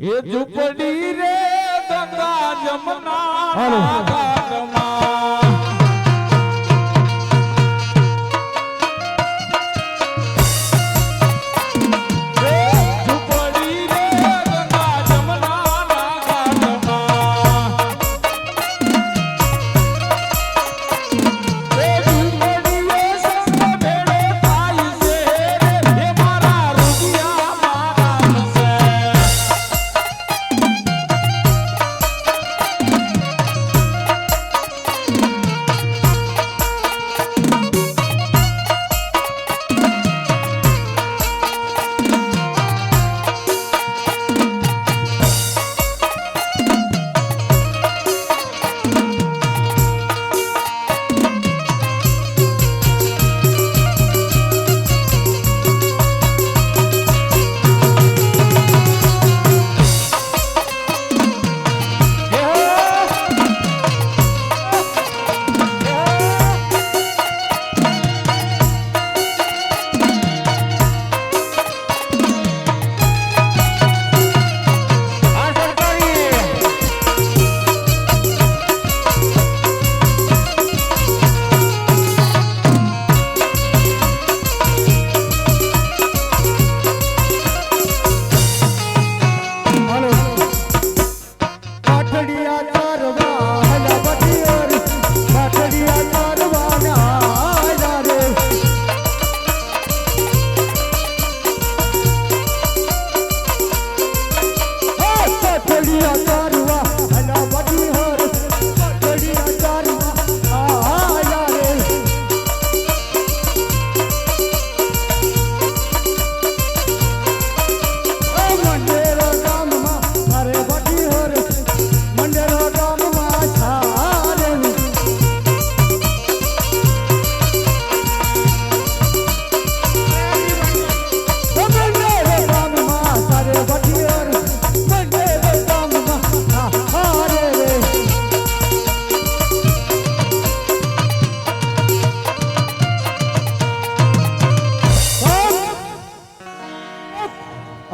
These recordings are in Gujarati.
એ ઝૂંપડી રે ગંગા જમના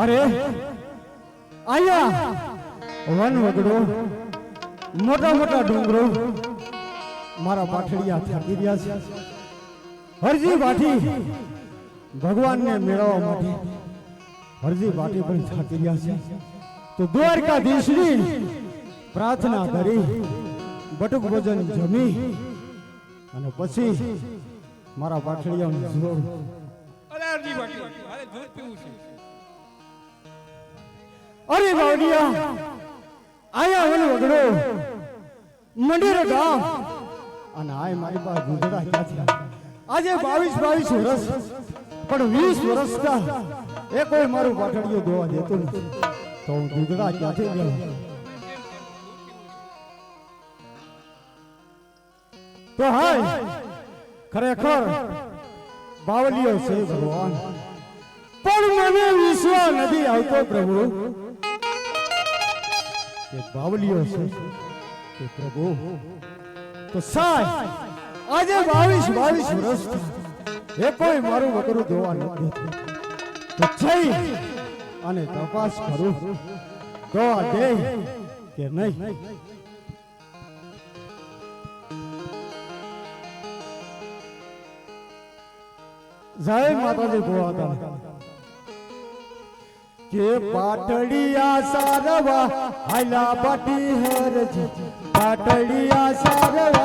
અરે, આયા. વન વગડો. મોટા મોટા ડુંગરો. મારા પાઠડિયા થાકી રહ્યા છે. હરજી બાઠી ભગવાનને મેળવવા માટે હરજી બાઠી પણ થાકી રહ્યા છે. તો દ્વારકાધીશની પ્રાર્થના કરી. બટુક ભોજન જમી. અને પછી મારા પાઠડિયાનું જોડ અરે અરજી બાકી મારે દૂધ પીવું છે. અરે બાવડિયા આયા ઓલો વગડો મંડેર ગામ અને આય મારી પાસે ગુજરા ક્યાંથી આજે બાવીસ બાવીસ વર્ષ પણ વીસ વર્ષ કા એ કોઈ મારું પાટડીયું દોવા દેતું નથી. તો હું ગુજરા ક્યાંથી ગયો? તો હાય ખરેખર બાવલીઓ છે ભગવાન. પણ મને વિશ્વાસ નથી આવતો પ્રભુ. કે બાવલીઓ છે કે પ્રભુ. તો સાય આજે બાવીસ બાવીસ વર્ષ એ કોઈ મારું વગરું જોવા નથી તો જઈ અને તપાસ કરું. તો આ દે કે નહીં. જય માતાજી ભોળા કે પાટડિયા સારવા હાલા પાટી હરજી. પાટડિયા સારવા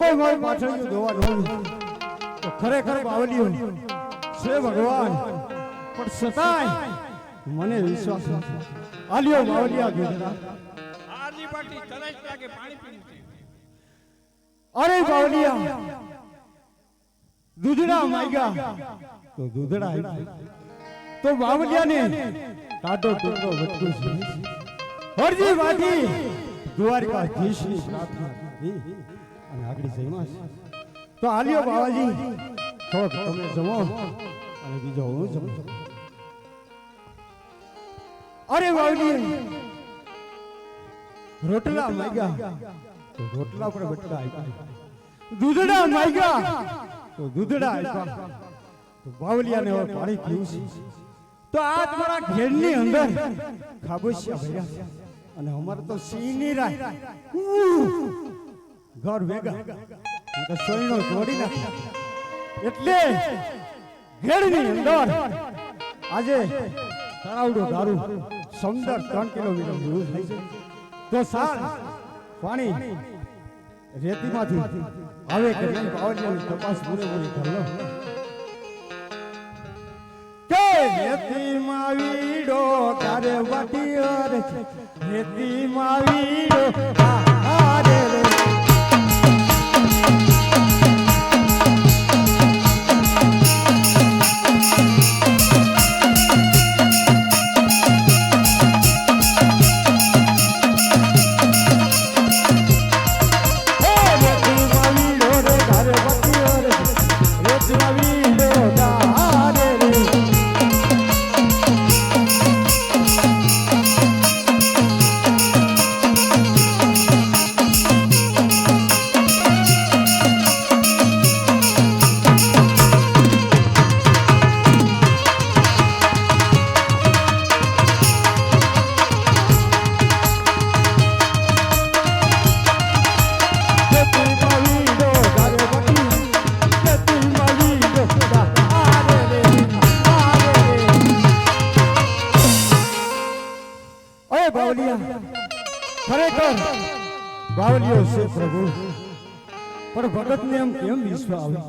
કોઈ મારી પાછળ જોવા ન આવ્યું. તો ખરેખર બાવલીઓ છે ભગવાન પણ સતાય મને વિશ્વાસ. આલ્યો બાવલિયા ગુજરાત આલી પાટી તરસ લાગે પાણી પીવું અરે બાવલિયા દૂધડા માગ્યા તો દૂધડા. તો બાવલિયાને કાટો ટૂંકો વટકું છે હરજી વાટી દ્વારકાધીશની પ્રાર્થના અને આગળ જઈમાં. તો આલ્યો બાવાજી. થોડોક તમે જમો. અને બીજો હું જમું અરે વાવડી રોટલા માંગ્યા. તો રોટલા પર બટકા આપ્યા. દૂધડા માંગ્યા. તો દૂધડા આપ્યા. તો બાવલિયાને હવે પાણી પીવું છે. તો આ તમારા ઘેરની અંદર ખાબોશિયા ભર્યા અને અમારે તો સિંહની રાય. ઘર ભેગા સોયનો જોડી નાખ્યા એટલે ઘેડની અંદર આજે તરાવડો દારૂ સમદર ત્રણ કિલોમીટર દૂર થઈ છે તો સાર પાણી રેતીમાંથી આવે કે નહીં બાવળિયાની તપાસ પૂરેપૂરી કરી લો. કે રેતીમાં વીડો તારે વાટી છે. રેતીમાં વીડો પણ ભગતને એમ કેમ વિશ્વ આવે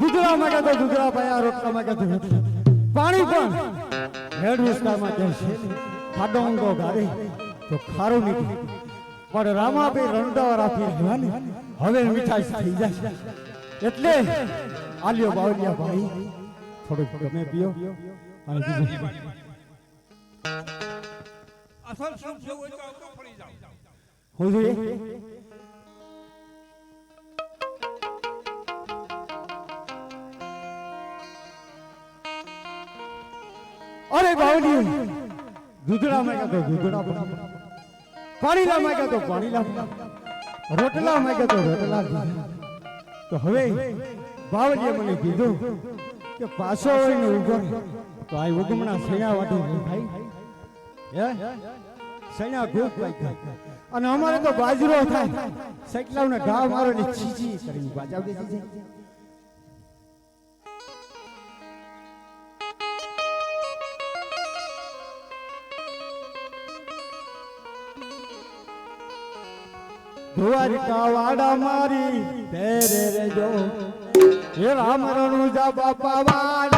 દૂધરા માંગે તો દૂધડા પાયા રોટલા માંગે તો પાણી પણ હેડ વિસ્તારમાં કહે છે ખાડો ઊંડો ગારે તો ખારું નીકળે. પણ રામાભાઈ રણદાવા રાખી રહ્યા હવે મીઠાઈ થઈ જાય. એટલે આલ્યો બાવલિયા ભાઈ થોડુંક ગમે પીઓ. અને બીજું અસલ શું છે હોય તો પડી જાવ હું જોઈએ દૂધડા માંગ્યા તો દૂધડા પાણી ના માંગ્યા તો પાણી ના રોટલા માંગ્યા તો રોટલા તો હવે બાવલીએ મને કીધું કે પાછો હોય ને ઊભો તો આ ઉગમણા સૈયા વાટી ભાઈ. હે? સૈયા ખૂબ થાય અને અમારે તો બાજરો થાય. સૈકલાવને ઘા મારો ને છીચી કરીને બાજાવ દેતી જાય દ્વારિકા વાડા મારી તેરે રે જો હે રામ રણુ જા બાપા વાડા